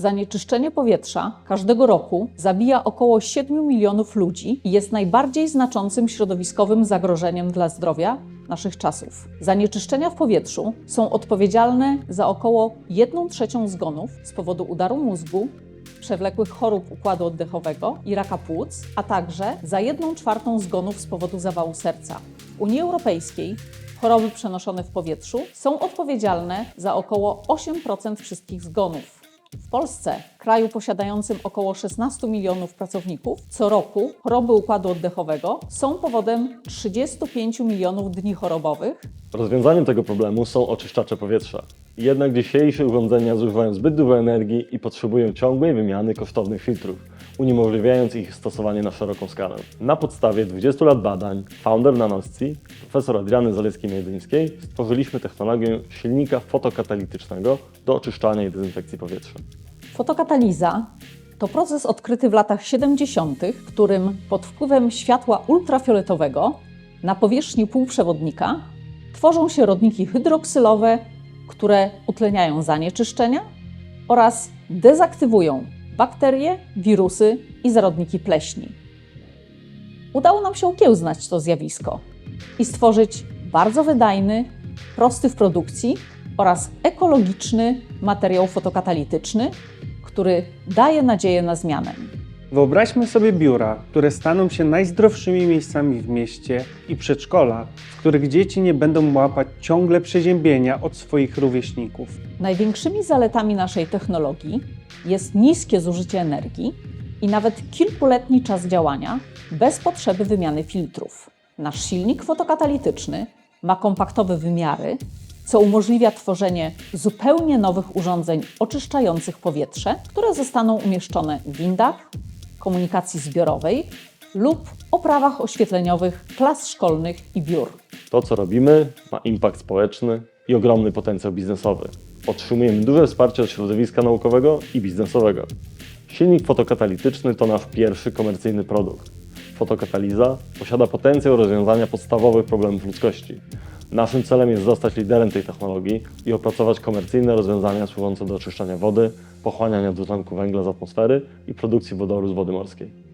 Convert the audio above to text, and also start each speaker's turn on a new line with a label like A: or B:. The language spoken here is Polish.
A: Zanieczyszczenie powietrza każdego roku zabija około 7 milionów ludzi i jest najbardziej znaczącym środowiskowym zagrożeniem dla zdrowia naszych czasów. Zanieczyszczenia w powietrzu są odpowiedzialne za około 1 trzecią zgonów z powodu udaru mózgu, przewlekłych chorób układu oddechowego i raka płuc, a także za 1 czwartą zgonów z powodu zawału serca. W Unii Europejskiej choroby przenoszone w powietrzu są odpowiedzialne za około 8% wszystkich zgonów. W Polsce, kraju posiadającym około 16 milionów pracowników, co roku choroby układu oddechowego są powodem 35 milionów dni chorobowych,
B: Rozwiązaniem tego problemu są oczyszczacze powietrza. Jednak dzisiejsze urządzenia zużywają zbyt dużo energii i potrzebują ciągłej wymiany kosztownych filtrów, uniemożliwiając ich stosowanie na szeroką skalę. Na podstawie 20 lat badań, founder Nanosci, profesor Adriany Zalewskiej-Miedyńskiej, stworzyliśmy technologię silnika fotokatalitycznego do oczyszczania i dezynfekcji powietrza.
A: Fotokataliza to proces odkryty w latach 70., w którym pod wpływem światła ultrafioletowego na powierzchni półprzewodnika tworzą się rodniki hydroksylowe, które utleniają zanieczyszczenia oraz dezaktywują bakterie, wirusy i zarodniki pleśni. Udało nam się okiełznać to zjawisko i stworzyć bardzo wydajny, prosty w produkcji oraz ekologiczny materiał fotokatalityczny, który daje nadzieję na zmianę.
C: Wyobraźmy sobie biura, które staną się najzdrowszymi miejscami w mieście i przedszkola, w których dzieci nie będą łapać ciągle przeziębienia od swoich rówieśników.
A: Największymi zaletami naszej technologii jest niskie zużycie energii i nawet kilkuletni czas działania bez potrzeby wymiany filtrów. Nasz silnik fotokatalityczny ma kompaktowe wymiary, co umożliwia tworzenie zupełnie nowych urządzeń oczyszczających powietrze, które zostaną umieszczone w windach, komunikacji zbiorowej lub oprawach oświetleniowych klas szkolnych i biur.
B: To, co robimy, ma impact społeczny i ogromny potencjał biznesowy. Otrzymujemy duże wsparcie od środowiska naukowego i biznesowego. Silnik fotokatalityczny to nasz pierwszy komercyjny produkt. Fotokataliza posiada potencjał rozwiązania podstawowych problemów ludzkości. Naszym celem jest zostać liderem tej technologii i opracować komercyjne rozwiązania służące do oczyszczania wody, pochłaniania dwutlenku węgla z atmosfery i produkcji wodoru z wody morskiej.